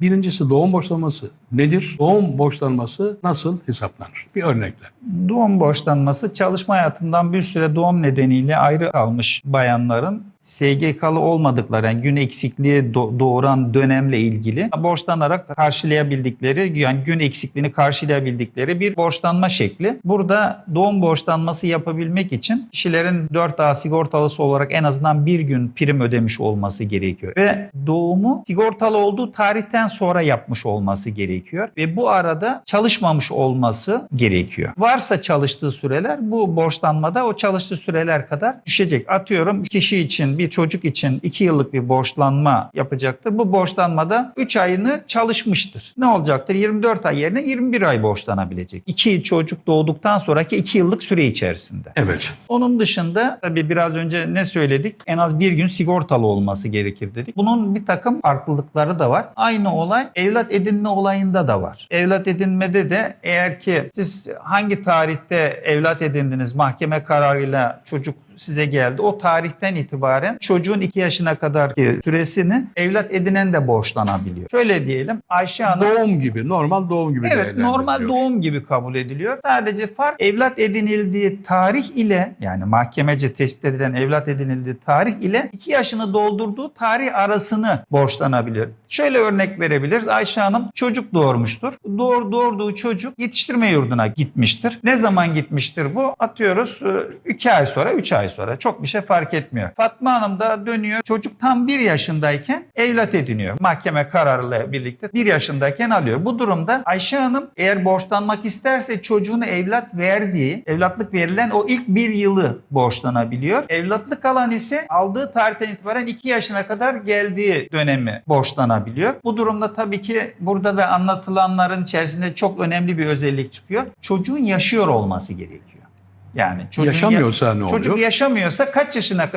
Birincisi doğum borçlanması nedir? Doğum borçlanması nasıl hesaplanır? Bir örnekle. Doğum borçlanması çalışma hayatından bir süre doğum nedeniyle ayrı kalmış bayanların SGK'lı olmadıkları yani gün eksikliği do- doğuran dönemle ilgili borçlanarak karşılayabildikleri yani gün eksikliğini karşılayabildikleri bir borçlanma şekli. Burada doğum borçlanması yapabilmek için kişilerin 4A sigortalısı olarak en azından bir gün prim ödemiş olması gerekiyor. Ve doğumu sigortalı olduğu tarihten sonra yapmış olması gerekiyor. Ve bu arada çalışmamış olması gerekiyor. Varsa çalıştığı süreler bu borçlanmada o çalıştığı süreler kadar düşecek. Atıyorum kişi için bir çocuk için 2 yıllık bir borçlanma yapacaktır. Bu borçlanmada 3 ayını çalışmıştır. Ne olacaktır? 24 ay yerine 21 ay borçlanabilecek. 2 çocuk doğduktan sonraki 2 yıllık süre içerisinde. Evet. Onun dışında tabii biraz önce ne söyledik? En az bir gün sigortalı olması gerekir dedik. Bunun bir takım farklılıkları da var. Aynı olay evlat edinme olayında da var. Evlat edinmede de eğer ki siz hangi tarihte evlat edindiniz mahkeme kararıyla çocuk size geldi. O tarihten itibaren çocuğun 2 yaşına kadar süresini evlat edinen de borçlanabiliyor. Şöyle diyelim Ayşe Hanım Doğum gibi, normal doğum gibi Evet normal doğum gibi kabul ediliyor. Sadece fark evlat edinildiği tarih ile yani mahkemece tespit edilen evlat edinildiği tarih ile 2 yaşını doldurduğu tarih arasını borçlanabiliyor. Şöyle örnek verebiliriz. Ayşe Hanım çocuk doğurmuştur. Doğur, doğurduğu çocuk yetiştirme yurduna gitmiştir. Ne zaman gitmiştir bu? Atıyoruz 2 ay sonra 3 ay sonra. Çok bir şey fark etmiyor. Fatma Hanım da dönüyor. Çocuk tam 1 yaşındayken evlat ediniyor. Mahkeme kararıyla birlikte 1 yaşındayken alıyor. Bu durumda Ayşe Hanım eğer borçlanmak isterse çocuğunu evlat verdiği, evlatlık verilen o ilk bir yılı borçlanabiliyor. Evlatlık alan ise aldığı tarihten itibaren 2 yaşına kadar geldiği dönemi borçlanabiliyor. Bu durumda tabii ki burada da anlatılanların içerisinde çok önemli bir özellik çıkıyor. Çocuğun yaşıyor olması gerekiyor. Yani çocuğun Yaşamıyorsa ne oluyor? Çocuk yaşamıyorsa kaç yaşına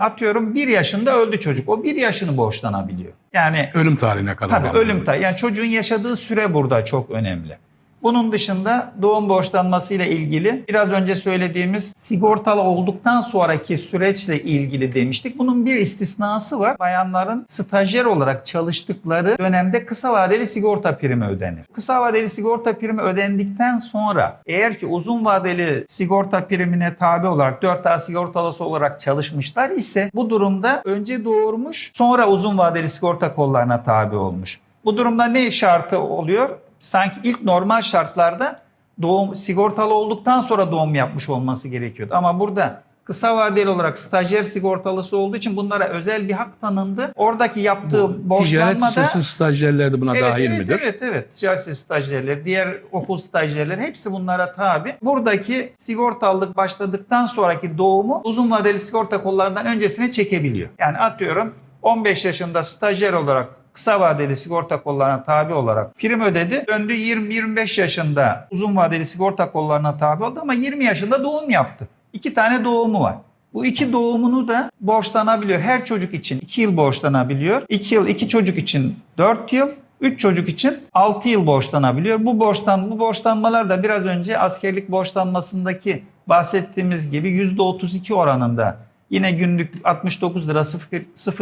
atıyorum bir yaşında öldü çocuk. O bir yaşını borçlanabiliyor. Yani Ölüm tarihine kadar. Tabii ölüm tarihi. Yani çocuğun yaşadığı süre burada çok önemli. Bunun dışında doğum borçlanması ile ilgili biraz önce söylediğimiz sigortalı olduktan sonraki süreçle ilgili demiştik. Bunun bir istisnası var. Bayanların stajyer olarak çalıştıkları dönemde kısa vadeli sigorta primi ödenir. Kısa vadeli sigorta primi ödendikten sonra eğer ki uzun vadeli sigorta primine tabi olarak 4A sigortalısı olarak çalışmışlar ise bu durumda önce doğurmuş sonra uzun vadeli sigorta kollarına tabi olmuş. Bu durumda ne şartı oluyor? Sanki ilk normal şartlarda doğum sigortalı olduktan sonra doğum yapmış olması gerekiyordu. Ama burada kısa vadeli olarak stajyer sigortalısı olduğu için bunlara özel bir hak tanındı. Oradaki yaptığı Ticaret borçlanmada lisesi stajyerler de buna Evet, dahil evet, midir? Evet evet. Ticaret stajyerleri, diğer okul stajyerleri hepsi bunlara tabi. Buradaki sigortalılık başladıktan sonraki doğumu uzun vadeli sigorta kollarından öncesine çekebiliyor. Yani atıyorum 15 yaşında stajyer olarak kısa vadeli sigorta kollarına tabi olarak prim ödedi. Döndü 20-25 yaşında uzun vadeli sigorta kollarına tabi oldu ama 20 yaşında doğum yaptı. İki tane doğumu var. Bu iki doğumunu da borçlanabiliyor. Her çocuk için 2 yıl borçlanabiliyor. 2 yıl, iki çocuk için 4 yıl, 3 çocuk için 6 yıl borçlanabiliyor. Bu borçtan bu borçlanmalar da biraz önce askerlik borçlanmasındaki bahsettiğimiz gibi %32 oranında yine günlük 69 lira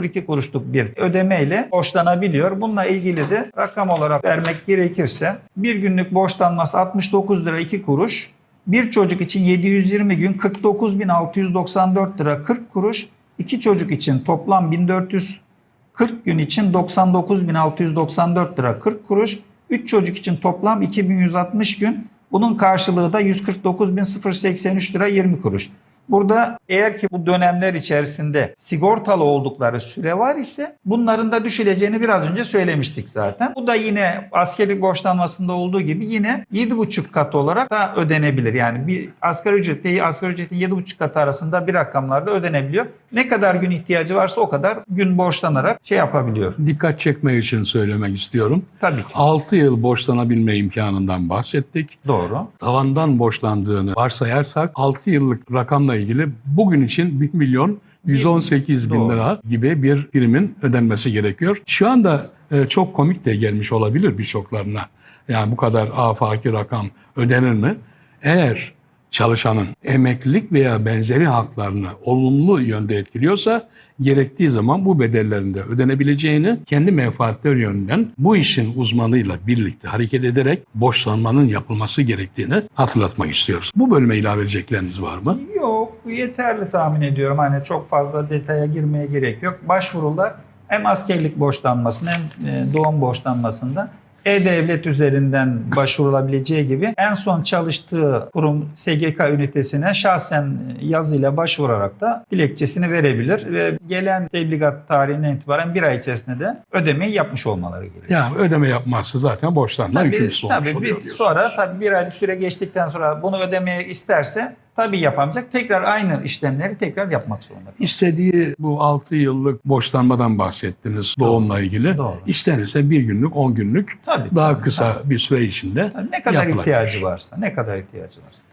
02 kuruşluk bir ödemeyle borçlanabiliyor. Bununla ilgili de rakam olarak vermek gerekirse bir günlük borçlanması 69 lira 2 kuruş. Bir çocuk için 720 gün 49.694 lira 40 kuruş. İki çocuk için toplam 1440 gün için 99.694 lira 40 kuruş. 3 çocuk için toplam 2160 gün. Bunun karşılığı da 149.083 lira 20 kuruş. Burada eğer ki bu dönemler içerisinde sigortalı oldukları süre var ise bunların da düşüleceğini biraz önce söylemiştik zaten. Bu da yine askerlik borçlanmasında olduğu gibi yine 7,5 kat olarak da ödenebilir. Yani bir asgari ücretle asgari ücretin 7,5 katı arasında bir rakamlarda ödenebiliyor. Ne kadar gün ihtiyacı varsa o kadar gün borçlanarak şey yapabiliyor. Dikkat çekmek için söylemek istiyorum. Tabii ki. 6 yıl borçlanabilme imkanından bahsettik. Doğru. Tavandan borçlandığını varsayarsak 6 yıllık rakamla ilgili bugün için 1 milyon 118 bin Doğru. lira gibi bir primin ödenmesi gerekiyor. Şu anda e, çok komik de gelmiş olabilir birçoklarına. Yani bu kadar afaki rakam ödenir mi? Eğer çalışanın emeklilik veya benzeri haklarını olumlu yönde etkiliyorsa gerektiği zaman bu bedellerin de ödenebileceğini kendi menfaatleri yönünden bu işin uzmanıyla birlikte hareket ederek borçlanmanın yapılması gerektiğini hatırlatmak istiyoruz. Bu bölüme ilave edecekleriniz var mı? Yok yeterli tahmin ediyorum. Hani çok fazla detaya girmeye gerek yok. Başvurular hem askerlik borçlanmasında hem e, doğum borçlanmasında E-Devlet üzerinden başvurulabileceği gibi en son çalıştığı kurum SGK ünitesine şahsen yazıyla başvurarak da dilekçesini verebilir ve gelen tebligat tarihinden itibaren bir ay içerisinde de ödemeyi yapmış olmaları gerekiyor. Yani ödeme yapmazsa zaten borçlanma hükümsüz olmuş tabii oluyor bir, diyorsunuz. sonra tabii bir aylık süre geçtikten sonra bunu ödemeye isterse tabii yapamayacak. Tekrar aynı işlemleri tekrar yapmak zorunda. İstediği bu 6 yıllık borçlanmadan bahsettiniz doğumla ilgili. Doğru. İstenirse bir günlük, 10 günlük Tabii, daha tabii, kısa bir süre içinde tabii. ne kadar yapılabilir. ihtiyacı varsa, ne kadar ihtiyacı varsa. Tabii.